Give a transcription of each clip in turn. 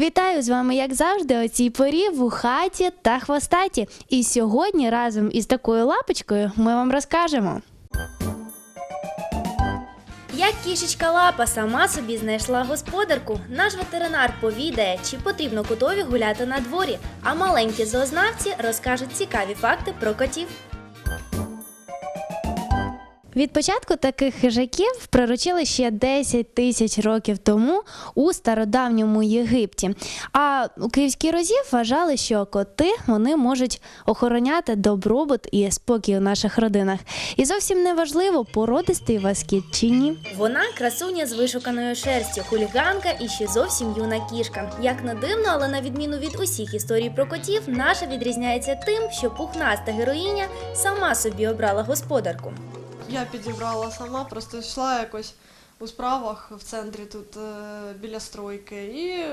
Вітаю з вами, як завжди, о цій порі в хаті та хвостаті. І сьогодні разом із такою лапочкою ми вам розкажемо. Як кішечка лапа сама собі знайшла господарку, наш ветеринар повідає, чи потрібно котові гуляти на дворі, а маленькі зоознавці розкажуть цікаві факти про котів. Від початку таких хижаків приручили ще 10 тисяч років тому у стародавньому Єгипті. А у Київській розі вважали, що коти вони можуть охороняти добробут і спокій у наших родинах. І зовсім не важливо, породистий вас кіт чи ні. Вона красуня з вишуканою шерстю, хуліганка і ще зовсім юна кішка. Як не дивно, але на відміну від усіх історій про котів, наша відрізняється тим, що пухнаста героїня сама собі обрала господарку. Я підібрала сама, просто йшла якось у справах в центрі тут е, біля стройки. І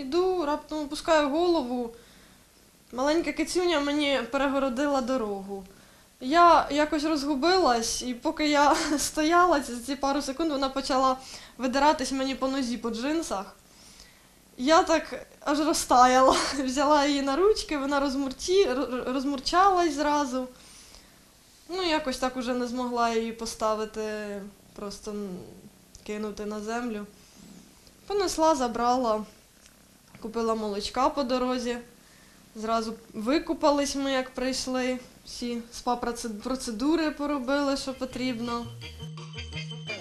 йду, раптом опускаю голову. Маленька кицюня мені перегородила дорогу. Я якось розгубилась, і поки я стояла ці, пару секунд, вона почала видиратись мені по нозі по джинсах. Я так аж розтаяла, взяла її на ручки, вона розмурчалась зразу. Ну, якось так уже не змогла її поставити, просто кинути на землю. Понесла, забрала, купила молочка по дорозі. Зразу викупались ми, як прийшли. Всі спа-процедури поробили, що потрібно.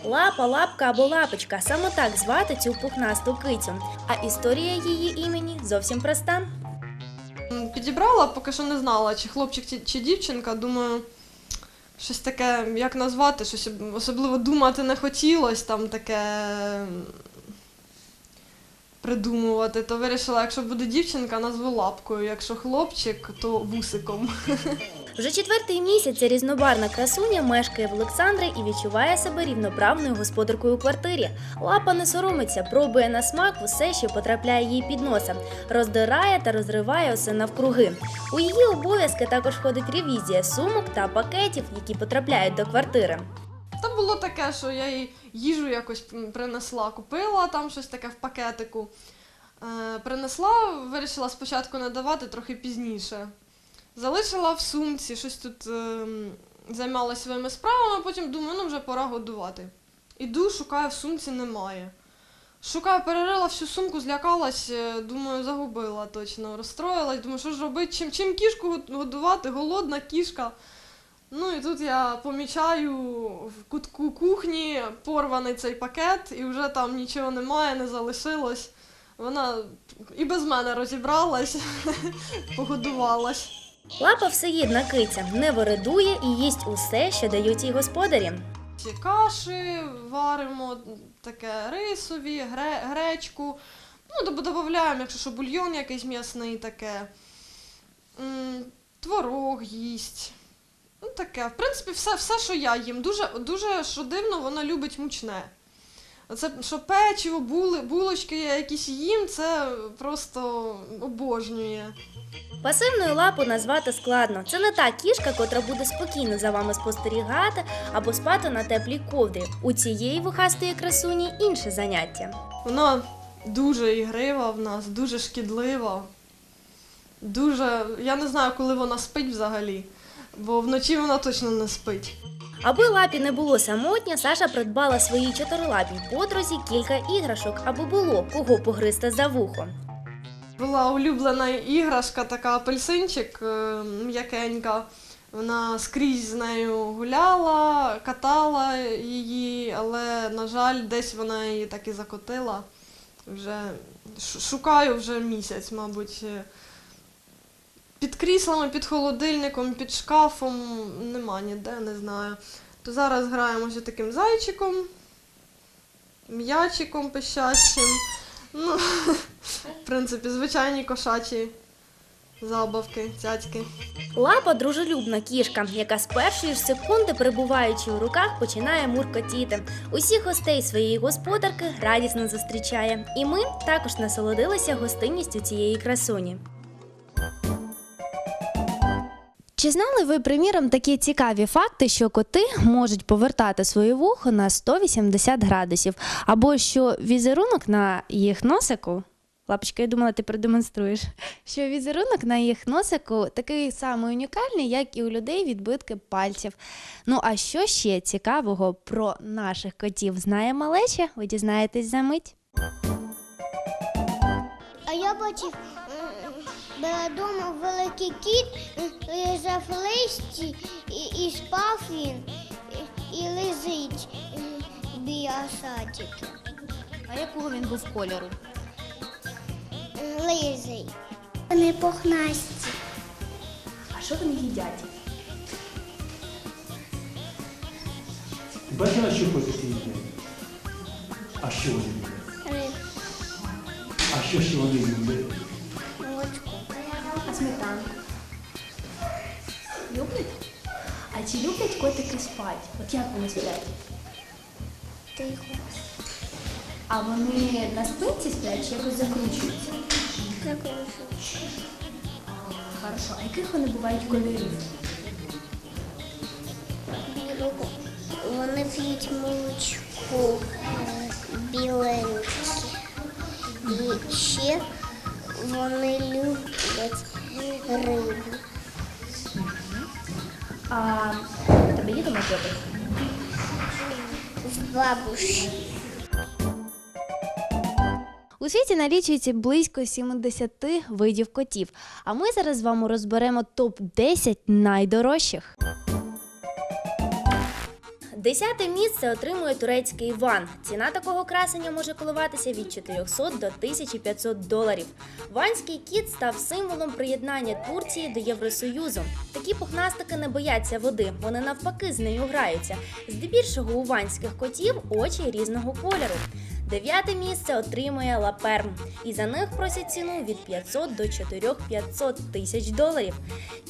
Лапа, лапка або лапочка саме так звати цю пухнасту кицю. А історія її імені зовсім проста. Підібрала, поки що не знала, чи хлопчик, чи, чи дівчинка. Думаю, щось таке, як назвати, щось особливо думати не хотілося, там таке придумувати. То вирішила, якщо буде дівчинка, назву лапкою, якщо хлопчик, то вусиком. Вже четвертий місяць різнобарна красуня мешкає в Олександри і відчуває себе рівноправною господаркою у квартирі. Лапа не соромиться, пробує на смак усе, що потрапляє їй під носа, роздирає та розриває усе навкруги. У її обов'язки також входить ревізія сумок та пакетів, які потрапляють до квартири. Та було таке, що я їй їжу якось принесла, купила там щось таке в пакетику. Е, принесла, вирішила спочатку не давати, трохи пізніше. Залишила в сумці, щось тут ем, займалася своїми справами, потім думаю, ну вже пора годувати. Іду, шукаю в сумці, немає. Шукаю, перерила всю сумку, злякалась, е, думаю, загубила точно, розстроїлась, думаю, що ж робити, чим, чим кішку годувати, голодна кішка. Ну і тут я помічаю в кутку кухні порваний цей пакет, і вже там нічого немає, не залишилось. Вона і без мене розібралась, погодувалась. Лапа всеїдна киця, не вередує і їсть усе, що дають їй господарі. Каші варимо, таке рисові, гре, гречку. Ну, додаємо, якщо що бульйон якийсь м'ясний таке. Творог їсть. Ну, таке. В принципі, все, все, що я їм. Дуже, дуже що дивно, вона любить мучне. Оце, що печиво, були, булочки я якісь їм, це просто обожнює. Пасивною лапу назвати складно. Це не та кішка, котра буде спокійно за вами спостерігати або спати на теплій ковдрі. У цієї вухастої красуні інше заняття. Вона дуже ігрива в нас, дуже шкідлива. Дуже. Я не знаю, коли вона спить взагалі, бо вночі вона точно не спить. Аби лапі не було самотньо, Саша придбала своїй чотирилапій подрузі кілька іграшок, аби було кого погризти за вухо. Була улюблена іграшка, така апельсинчик е, м'якенька. Вона скрізь з нею гуляла, катала її, але, на жаль, десь вона її так і закотила. Вже шукаю вже місяць, мабуть. Під кріслами, під холодильником, під шкафом нема ніде, не знаю. То зараз граємося таким зайчиком, м'ячиком пищащим. Ну, в принципі, звичайні кошачі забавки, цяцьки. Лапа дружелюбна кішка, яка з першої ж секунди, перебуваючи у руках, починає муркотіти. Усіх гостей своєї господарки радісно зустрічає. І ми також насолодилися гостинністю цієї красуні. Чи знали ви, приміром, такі цікаві факти, що коти можуть повертати своє вухо на 180 градусів, або що візерунок на їх носику Лапочка, я думала, ти продемонструєш. Що візерунок на їх носику такий самий унікальний, як і у людей відбитки пальців. Ну а що ще цікавого про наших котів знає малеча? Ви дізнаєтесь за мить. А я бачив біля дому великий кіт, лежав листі і, і спав він, і, і лежить м, біля садики. А якого він був кольору? М, Лежить. Вони пухнасті. А що вони їдять? Бачила, що котики їдять? А що вони їдять? Риб, А що ще вони люблять? А сметанку? Люблять? А чи люблять котики спати? От як вони сплять? Тихо. А вони на спинці сплять чи якось закручуються? Закручуючи. Хорошо, а яких вони бувають кольорів? Білого. Вони п'ють молочко е, біленьке. І ще вони люблять рибу. А у тебе є дома котик? З бабуші. У світі налічується близько 70 видів котів. А ми зараз з вами розберемо топ-10 найдорожчих. Десяте місце отримує турецький ван. Ціна такого красення може коливатися від 400 до 1500 доларів. Ванський кіт став символом приєднання Турції до Євросоюзу. Такі пухнастики не бояться води, вони навпаки з нею граються. Здебільшого у ванських котів очі різного кольору. Дев'яте місце отримує Лаперм, і за них просять ціну від 500 до 4500 тисяч доларів.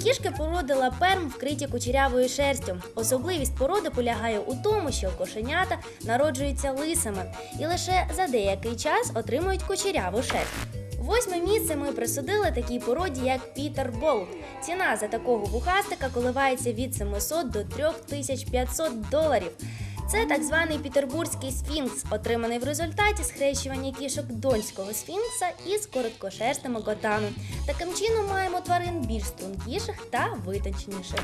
Кішки породи Лаперм вкриті кучерявою шерстю. Особливість породи полягає у тому, що кошенята народжуються лисими і лише за деякий час отримують кучеряву шерсть. Восьме місце ми присудили такій породі, як Пітер Болт. Ціна за такого вухастика коливається від 700 до 3500 доларів. Це так званий пітербурзький сфінкс, отриманий в результаті схрещування кішок донського сфінкса із короткошерстими котами. Таким чином маємо тварин більш стрункіших та витонченіших.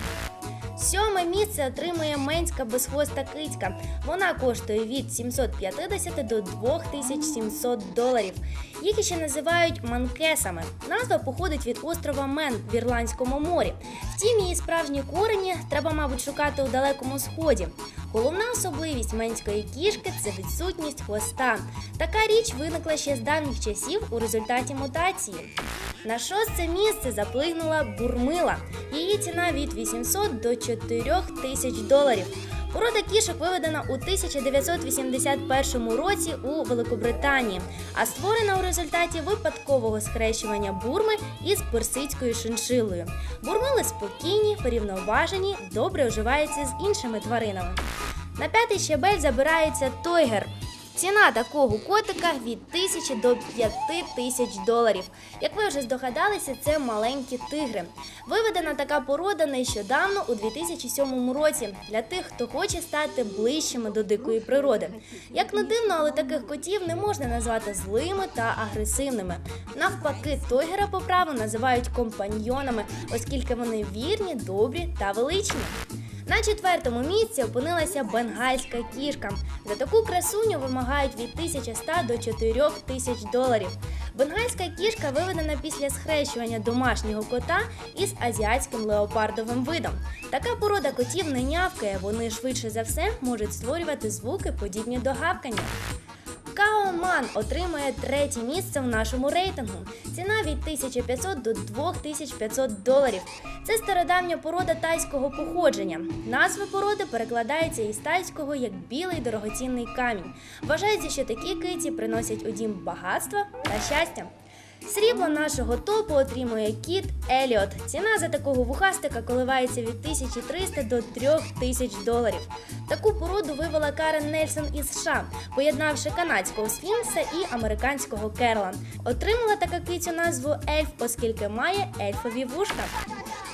Сьоме місце отримує менська безхвоста кицька. Вона коштує від 750 до 2700 доларів. Їх ще називають манкесами. Назва походить від острова Мен в Ірландському морі. Втім, її справжні корені треба, мабуть, шукати у далекому сході. Головна особливість менської кішки це відсутність хвоста. Така річ виникла ще з давніх часів у результаті мутації. На шосте місце заплигнула бурмила. Її ціна від 800 до 4 тисяч доларів. Порода кішок виведена у 1981 році у Великобританії, а створена у результаті випадкового схрещування бурми із персидською шиншилою. Бурмили спокійні, порівноважені, добре оживаються з іншими тваринами. На п'ятий щебель забирається тойгер. Ціна такого котика від 1000 до 5000 доларів. Як ви вже здогадалися, це маленькі тигри. Виведена така порода нещодавно у 2007 році для тих, хто хоче стати ближчими до дикої природи. Як не дивно, але таких котів не можна назвати злими та агресивними. Навпаки, тойгера по праву називають компаньйонами, оскільки вони вірні, добрі та величні. На четвертому місці опинилася бенгальська кішка. За таку красуню вимагають від 1100 до 4000 доларів. Бенгальська кішка виведена після схрещування домашнього кота із азіатським леопардовим видом. Така порода котів не нявкає, вони швидше за все можуть створювати звуки, подібні до гавкання. Каоман отримує третє місце в нашому рейтингу. Ціна від 1500 до 2500 доларів. Це стародавня порода тайського походження. Назва породи перекладається із тайського як білий дорогоцінний камінь. Вважається, що такі киті приносять у дім багатства та щастя. Срібло нашого топу отримує кіт Еліот. Ціна за такого вухастика коливається від 1300 до 3000 доларів. Таку породу вивела Карен Нельсон із США, поєднавши канадського сфінкса і американського керла. Отримала така кицю назву ельф, оскільки має ельфові вушка.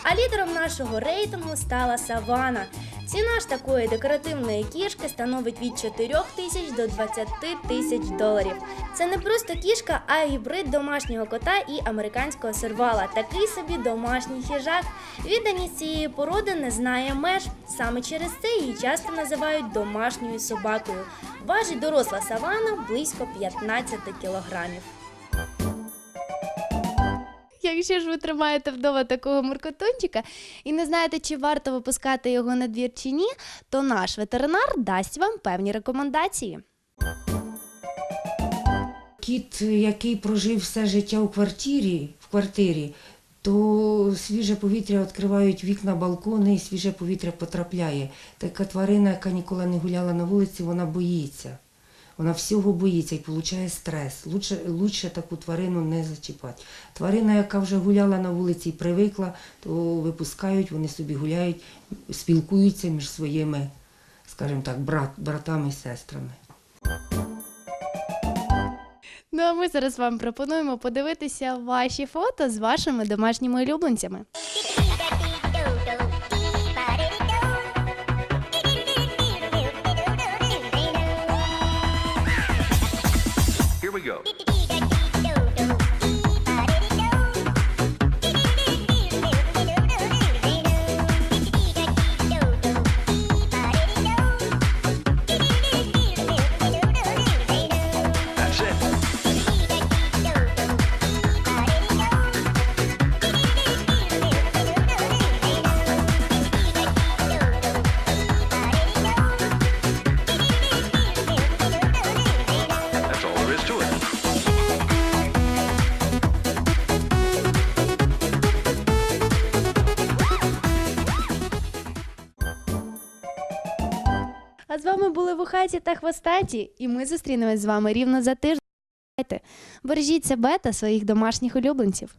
А лідером нашого рейтингу стала Савана. Ціна ж такої декоративної кішки становить від 4 тисяч до 20 тисяч доларів. Це не просто кішка, а гібрид домашнього кота і американського сервала. Такий собі домашній хижак. Відданість цієї породи не знає меж. Саме через це її часто називають домашньою собакою. Важить доросла савана близько 15 кілограмів. Якщо ж ви тримаєте вдома такого муркотунчика і не знаєте, чи варто випускати його на двір чи ні, то наш ветеринар дасть вам певні рекомендації. Кіт, який прожив все життя у квартирі, в квартирі, то свіже повітря відкривають вікна, балкони, і свіже повітря потрапляє. Така тварина, яка ніколи не гуляла на вулиці, вона боїться. Вона всього боїться і отримує стрес. Лучше, лучше таку тварину не зачіпати. Тварина, яка вже гуляла на вулиці і привикла, то випускають, вони собі гуляють, спілкуються між своїми, скажімо так, брат, братами і сестрами. Ну а ми зараз вам пропонуємо подивитися ваші фото з вашими домашніми улюбленцями. ego. Вухаті та Хвостаті, і ми зустрінемось з вами рівно за тиждень. Бережіть себе та своїх домашніх улюбленців.